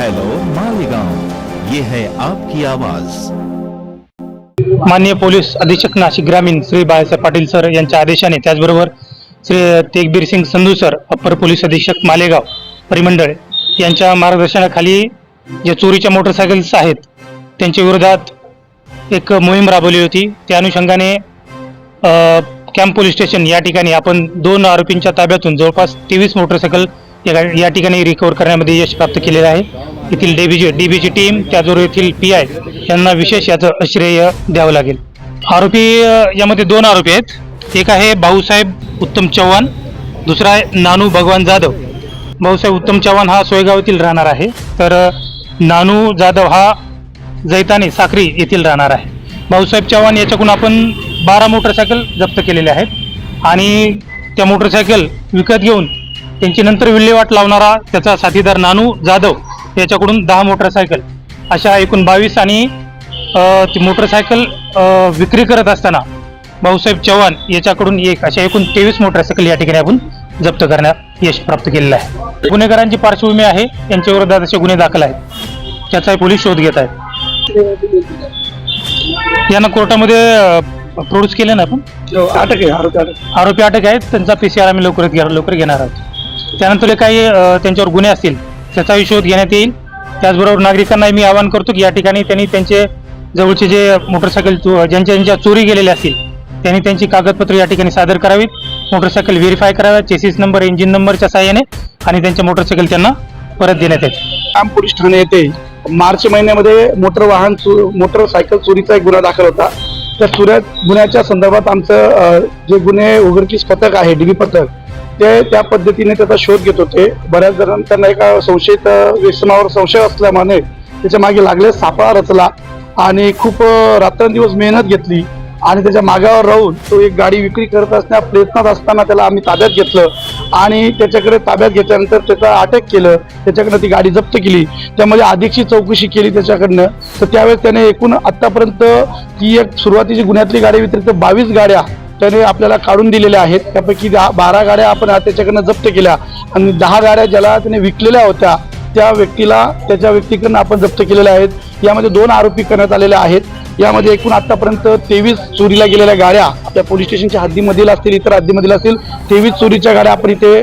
Hello Malegaon. ये है आपकी आवाज। माननीय पोलीस अधीक्षक नाशिक ग्रामीण श्री बाळासाहेब पाटील सर यांच्या आदेशाने त्याचबरोबर Shri Tegbir Singh Sandhu sir upper police अधीक्षक मालेगाव परिमंडळ यांच्या मार्गदर्शनाखाली जे चोरीच्या मोटरसायकल्स आहेत त्यांच्या विरोधात एक मोहीम राबवली होती. त्या अनुषंगाने कॅम्प पोलीस स्टेशन या ठिकाणी आपण दोन आरोपींच्या ताब्यातून जवळपास तेवीस मोटरसायकल या या ठिकाणी रिकवर करण्यामध्ये यश प्राप्त केलेलं आहे. येथील डीबीजी डीबीची टीम त्याचबरोबर येथील पी आय यांना विशेष याचं श्रेय द्यावं लागेल. आरोपी यामध्ये दोन आरोपी आहेत. एक आहे भाऊसाहेब उत्तम चव्हाण दुसरा आहे नानू भगवान जाधव. भाऊसाहेब उत्तम चव्हाण हा सोयगाव येथील राहणार आहे. तर नानू जाधव हा जैताने साखरी येथील राहणार आहे. भाऊसाहेब चव्हाण याच्याकडून आपण बारा मोटरसायकल जप्त केलेले आहेत. आणि त्या मोटरसायकल विकत घेऊन त्यांची नंतर विल्हेवाट लावणारा त्याचा साथीदार नानू जाधव याच्याकडून दहा मोटरसायकल अशा एकूण बावीस आणि मोटरसायकल विक्री करत असताना भाऊसाहेब चव्हाण याच्याकडून एक अशा एकूण तेवीस मोटरसायकल या ठिकाणी आपण जप्त करण्यात यश प्राप्त केलेलं आहे. गुन्हेगारांची पार्श्वभूमी आहे यांच्या विरोधात असे गुन्हे दाखल आहेत. त्याचाही पोलीस शोध घेत आहेत. यांना कोर्टामध्ये प्रोड्यूस केले ना आपण? अटक आहे आरोपी अटक. आहेत त्यांचा पी सी आर आम्ही लवकरात घे- लवकर घेणार आहोत. त्यानंतर काही त्यांच्यावर गुन्हे असतील त्याचाही शोध घेण्यात येईल. त्याचबरोबर नागरिकांनाही मी आवाहन करतो की या ठिकाणी त्यांनी त्यांचे जवळचे जे मोटरसायकल चो- ज्यांच्या ज्यांच्या चोरी गेलेल्या असतील त्यांनी त्यांची कागदपत्र या ठिकाणी सादर करावीत. मोटरसायकल व्हेरीफाय कराव्यात. चेसिस नंबर इंजिन नंबरच्या सहाय्याने आणि त्यांच्या मोटरसायकल त्यांना परत देण्यात येईल आम पोलीस ठाणे येथे मार्च महिन्यामध्ये मोटर वाहन चो- मोटरसायकल चोरीचा एक गुन्हा दाखल होता. त्या चुऱ्या गुन्ह्याच्या संदर्भात आमचं जे गुन्हे उघडकीस पथक आहे डीबी पथक ते त्या पद्धतीने त्याचा शोध घेत होते. बऱ्याच जणांना त्यांना एका संशयित व्यसनावर संशय असल्यामुळे त्याच्यामागे लागले सापळा रचला आणि खूप रात्रंदिवस मेहनत घेतली आणि त्याच्या मागावर राहून तो एक गाडी विक्री करत असण्या प्रयत्नात असताना त्याला आम्ही ताब्यात घेतलं आणि त्याच्याकडे ताब्यात घेतल्यानंतर त्याचा अटक केलं. त्याच्याकडनं ती गाडी जप्त केली. त्यामध्ये अधिकची चौकशी केली त्याच्याकडनं. तर त्यावेळेस त्याने एकूण आत्तापर्यंत ती एक सुरुवातीची गुन्ह्यातली गाडी व्यतिरिक्त बावीस गाड्या त्याने आपल्याला काढून दिलेल्या आहेत. त्यापैकी दहा बारा गाड्या आपण त्याच्याकडनं जप्त केल्या. आणि दहा गाड्या ज्याला त्याने विकलेल्या होत्या त्या व्यक्तीला त्याच्या व्यक्तीकडनं आपण जप्त केलेल्या आहेत. यामध्ये दोन आरोपी करण्यात आलेल्या आहेत. यामध्ये एकूण आतापर्यंत तेवीस चोरीला गेलेल्या गाड्या आपल्या पोलीस स्टेशनच्या हद्दीमधील असतील इतर हद्दीमधील असतील तेवीस चोरीच्या गाड्या आपण इथे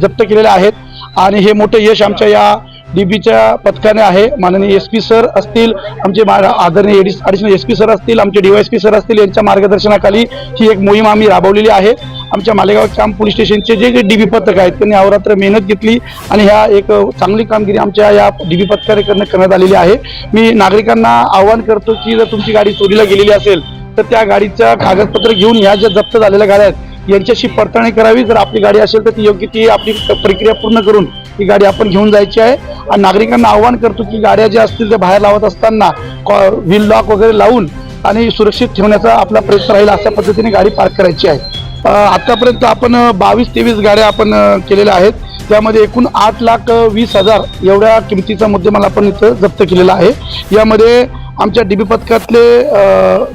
जप्त केलेल्या आहेत. आणि हे मोठं यश आमच्या या डीबीच्या पथकाने आहे. माननीय एस पी सर असतील आमचे मा- एडिस ॲडिशनल एस पी सर असतील आमचे डीवायएसपी सर असतील यांच्या मार्गदर्शनाखाली ही एक मोहीम आम्ही राबवलेली आहे. आमच्या मालेगाव कॅम्प पोलीस स्टेशनचे जे डीबी पथक आहेत त्यांनी अवरात्र मेहनत घेतली आणि ह्या एक चांगली कामगिरी आमच्या या डीबी पथकाने करण्यात आलेली आहे. मी नागरिकांना आवाहन करतो की जर तुमची गाडी चोरीला गेलेली असेल तर त्या गाडीच्या कागदपत्र घेऊन ह्या ज्या जप्त झालेल्या गाड्या आहेत यांच्याशी पडताळणी करावी. जर आपली गाडी असेल तर ती योग्य ती आपली प्रक्रिया पूर्ण करून ही गाडी आपण घेऊन जायची आहे. आणि नागरिकांना आव्हान करतो की गाड्या ज्या असतील त्या बाहेर लावत असताना व्हील लॉक वगैरे लावून आणि सुरक्षित ठेवण्याचा आपला प्रयत्न राहील अशा पद्धतीने गाडी पार्क करायची आहे. आतापर्यंत आपण बावीस तेवीस गाड्या आपण केलेल्या आहेत. त्यामध्ये एकूण आठ लाख वीस हजार एवढ्या किमतीचा मुद्देमाल आपण इथं जप्त केलेला आहे. यामध्ये आमच्या डीबी पथकातले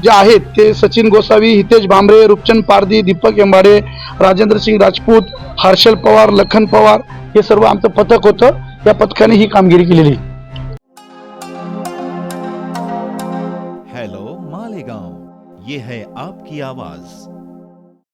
जे आहेत ते सचिन गोसावी हितेश भांबरे रूपचंद पारदी दीपक एंबाडे राजेंद्र सिंग राजपूत हर्षल पवार लखन पवार हे सर्व आमचं पथक होतं. या पथकाने ही कामगिरी केलेली. हॅलो मालेगाव. ये है आपकी आवाज.